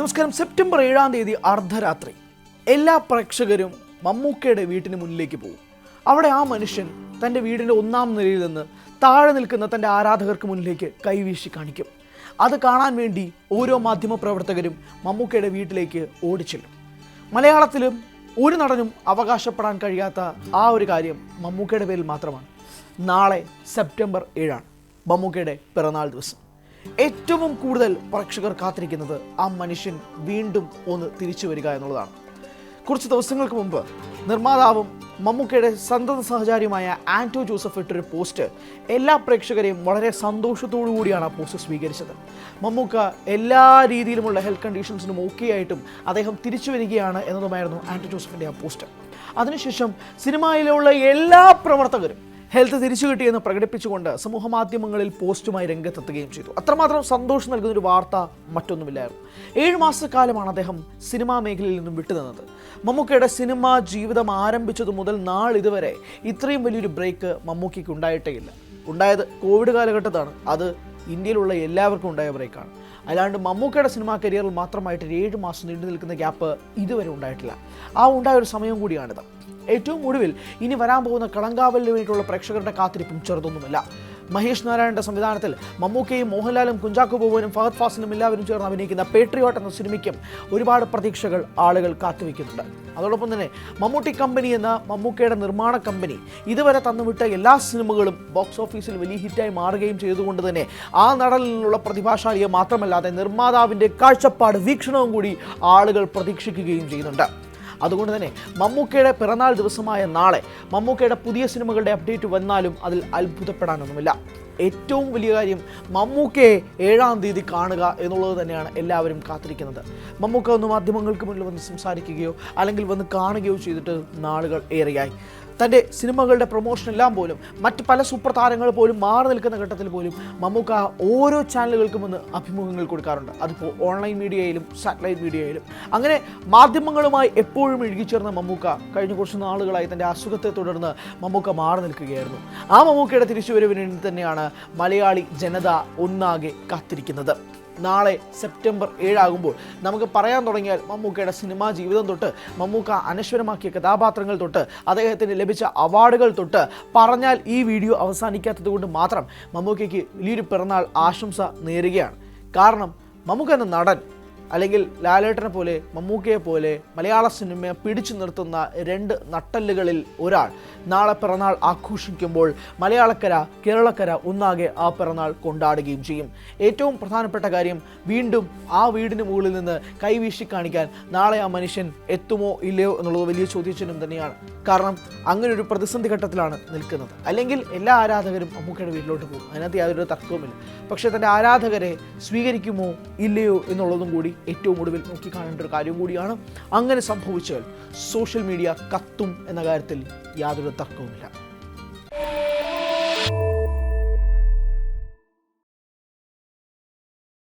നമസ്കാരം. സെപ്റ്റംബർ ഏഴാം തീയതി അർദ്ധരാത്രി. എല്ലാ പ്രേക്ഷകരും മമ്മൂക്കയുടെ വീട്ടിന് മുന്നിലേക്ക് പോകും അവിടെ ആ മനുഷ്യൻ തന്റെ വീടിന്റെ ഒന്നാം നിലയിൽ നിന്ന് താഴെ നിൽക്കുന്ന തന്റെ ആരാധകർക്ക് മുന്നിലേക്ക് കൈവീശി കാണിക്കും. അത് കാണാൻ വേണ്ടി ഓരോ മാധ്യമ പ്രവർത്തകരും മമ്മൂക്കയുടെ വീട്ടിലേക്ക് ഓടിച്ചെല്ലും. മലയാളത്തിലും ഒരു നടനും അവകാശപ്പെടാൻ കഴിയാത്ത ആ ഒരു കാര്യം മമ്മൂക്കയുടെ പേരിൽ മാത്രമാണ്. നാളെ സെപ്റ്റംബർ ഏഴാണ്. മമ്മൂക്കയുടെ പിറന്നാൾ ദിവസം. ഏറ്റവും കൂടുതൽ പ്രേക്ഷകർ കാത്തിരിക്കുന്നത് ആ മനുഷ്യൻ വീണ്ടും ഒന്ന് തിരിച്ചു വരിക എന്നുള്ളതാണ്. കുറച്ച് ദിവസങ്ങൾക്ക് മുമ്പ് നിർമ്മാതാവും മമ്മൂക്കയുടെ സന്തത സഹചാരിയുമായ ആന്റോ ജോസഫ് ഇട്ടൊരു പോസ്റ്റ് എല്ലാ പ്രേക്ഷകരെയും വളരെ സന്തോഷത്തോടു കൂടിയാണ് ആ പോസ്റ്റ് സ്വീകരിച്ചത്. മമ്മൂക്ക എല്ലാ രീതിയിലുമുള്ള ഹെൽത്ത് കണ്ടീഷൻസിനും ഓക്കെ ആയിട്ടും അദ്ദേഹം തിരിച്ചു വരികയാണ് എന്നതുമായിരുന്നു ആന്റോ ജോസഫിന്റെ ആ പോസ്റ്റ്. അതിനുശേഷം സിനിമയിലുള്ള എല്ലാ പ്രവർത്തകരും ഹെൽത്ത് തിരിച്ചു കിട്ടിയെന്ന് പ്രകടിപ്പിച്ചുകൊണ്ട് സമൂഹ മാധ്യമങ്ങളിൽ പോസ്റ്റുമായി രംഗത്തെത്തുകയും ചെയ്തു. അത്രമാത്രം സന്തോഷം നൽകുന്ന ഒരു വാർത്ത മറ്റൊന്നുമില്ലായിരുന്നു. ഏഴ് മാസക്കാലമാണ് അദ്ദേഹം സിനിമാ മേഖലയിൽ നിന്നും വിട്ടുനിന്നത്. മമ്മൂക്കയുടെ സിനിമാ ജീവിതം ആരംഭിച്ചതു മുതൽ നാളിതുവരെ ഇത്രയും വലിയൊരു ബ്രേക്ക് മമ്മൂക്കയ്ക്ക് ഉണ്ടായിട്ടേ ഇല്ല ഉണ്ടായത് കോവിഡ് കാലഘട്ടത്താണ്. അത് ഇന്ത്യയിലുള്ള എല്ലാവർക്കും ഉണ്ടായ ബ്രേക്കാണ്. അല്ലാണ്ട് മമ്മൂക്കയുടെ സിനിമാ കരിയറിൽ മാത്രമായിട്ട് ഒരു ഏഴ് മാസം നീണ്ടു നിൽക്കുന്ന ഗ്യാപ്പ് ഇതുവരെ ഉണ്ടായിട്ടില്ല. ആ ഉണ്ടായ ഒരു സമയം കൂടിയാണിത്. ഏറ്റവും ഒടുവിൽ ഇനി വരാൻ പോകുന്ന കളങ്കാവലിന് വേണ്ടിയിട്ടുള്ള പ്രേക്ഷകരുടെ കാത്തിരിപ്പും ചെറുതൊന്നുമല്ല. മഹേഷ് നാരായണന്റെ സംവിധാനത്തിൽ മമ്മൂക്കയും മോഹൻലാലും കുഞ്ചാക്കോ ഫഹദ് ഫാസിലും എല്ലാവരും ചേർന്ന് അഭിനയിക്കുന്ന പേട്രിയോട്ട് എന്ന സിനിമയ്ക്കും ഒരുപാട് പ്രതീക്ഷകൾ ആളുകൾ കാത്തുവെക്കുന്നുണ്ട്. അതോടൊപ്പം തന്നെ മമ്മൂട്ടി കമ്പനി എന്ന മമ്മൂക്കയുടെ നിർമ്മാണ കമ്പനി ഇതുവരെ തന്നുവിട്ട എല്ലാ സിനിമകളും ബോക്സ് ഓഫീസിൽ വലിയ ഹിറ്റായി മാറുകയും ചെയ്തുകൊണ്ട് തന്നെ ആ നടനിൽ നിന്നുള്ള പ്രതിഭാശാലിയെ മാത്രമല്ലാതെ നിർമ്മാതാവിന്റെ കാഴ്ചപ്പാട് വീക്ഷണവും കൂടി ആളുകൾ പ്രതീക്ഷിക്കുകയും ചെയ്യുന്നുണ്ട്. അതുകൊണ്ട് തന്നെ മമ്മൂക്കയുടെ പിറന്നാൾ ദിവസമായ നാളെ മമ്മൂക്കയുടെ പുതിയ സിനിമകളുടെ അപ്ഡേറ്റ് വന്നാലും അതിൽ അത്ഭുതപ്പെടാനൊന്നുമില്ല. ഏറ്റവും വലിയ കാര്യം മമ്മൂക്കയെ ഏഴാം തീയതി കാണുക എന്നുള്ളത് തന്നെയാണ് എല്ലാവരും കാത്തിരിക്കുന്നത്. മമ്മൂക്ക ഒന്ന് മാധ്യമങ്ങൾക്ക് മുന്നിൽ വന്ന് സംസാരിക്കുകയോ അല്ലെങ്കിൽ വന്ന് കാണുകയോ ചെയ്തിട്ട് നാളുകൾ ഏറെയായി. തന്റെ സിനിമകളുടെ പ്രൊമോഷൻ എല്ലാം പോലും മറ്റ് പല സൂപ്പർ താരങ്ങൾ പോലും മാറി നിൽക്കുന്ന ഘട്ടത്തിൽ പോലും മമ്മൂക്ക ഓരോ ചാനലുകൾക്കും ഒന്ന് അഭിമുഖങ്ങൾ കൊടുക്കാറുണ്ട്. അതിപ്പോൾ ഓൺലൈൻ മീഡിയയിലും സാറ്റലൈറ്റ് മീഡിയയിലും അങ്ങനെ മാധ്യമങ്ങളുമായി എപ്പോഴും ഇഴുകിച്ചേർന്ന മമ്മൂക്ക കഴിഞ്ഞ കുറച്ച് നാളുകളായി തന്റെ അസുഖത്തെ തുടർന്ന് മമ്മൂക്ക മാറി നിൽക്കുകയായിരുന്നു. ആ മമ്മൂക്കയുടെ തിരിച്ചുവരവിന് തന്നെയാണ് മലയാളി ജനത ഒന്നാകെ കാത്തിരിക്കുന്നത്. നാളെ സെപ്റ്റംബർ ഏഴാകുമ്പോൾ. നമുക്ക് പറയാൻ തുടങ്ങിയാൽ മമ്മൂക്കയുടെ സിനിമാ ജീവിതം തൊട്ട് മമ്മൂക്ക അനശ്വരമാക്കിയ കഥാപാത്രങ്ങൾ തൊട്ട് അദ്ദേഹത്തിന് ലഭിച്ച അവാർഡുകൾ തൊട്ട് പറഞ്ഞാൽ ഈ വീഡിയോ അവസാനിക്കാത്തത് കൊണ്ട് മാത്രം മമ്മൂക്കയ്ക്ക് വലിയൊരു പിറന്നാൾ ആശംസ നേരുകയാണ്. കാരണം മമ്മൂക്ക എന്ന നടൻ അല്ലെങ്കിൽ ലാലേട്ടനെ പോലെ മമ്മൂക്കയെ പോലെ മലയാള സിനിമയെ പിടിച്ചു നിർത്തുന്ന രണ്ട് നട്ടല്ലുകളിൽ ഒരാൾ നാളെ പിറന്നാൾ ആഘോഷിക്കുമ്പോൾ മലയാളക്കര കേരളക്കര ഒന്നാകെ ആ പിറന്നാൾ കൊണ്ടാടുകയും ചെയ്യും. ഏറ്റവും പ്രധാനപ്പെട്ട കാര്യം വീണ്ടും ആ വീടിന് മുകളിൽ നിന്ന് കൈവീശി കാണിക്കാൻ നാളെ ആ മനുഷ്യൻ എത്തുമോ ഇല്ലയോ എന്നുള്ളത് വലിയ ചോദ്യചിഹ്നം തന്നെയാണ്. കാരണം അങ്ങനെ ഒരു പ്രതിസന്ധി ഘട്ടത്തിലാണ് നിൽക്കുന്നത്. അല്ലെങ്കിൽ എല്ലാ ആരാധകരും അമ്മൂക്കയുടെ വീട്ടിലോട്ട് പോകും. അതിനകത്ത് യാതൊരു തർക്കവുമില്ല. പക്ഷേ തന്റെ ആരാധകരെ സ്വീകരിക്കുമോ ഇല്ലയോ എന്നുള്ളതും കൂടി ഏറ്റവും ഒടുവിൽ നോക്കിക്കാണേണ്ട ഒരു കാര്യം കൂടിയാണ്. അങ്ങനെ സംഭവിച്ചാൽ സോഷ്യൽ മീഡിയ കത്തും എന്ന കാര്യത്തിൽ യാതൊരു തർക്കവുമില്ല.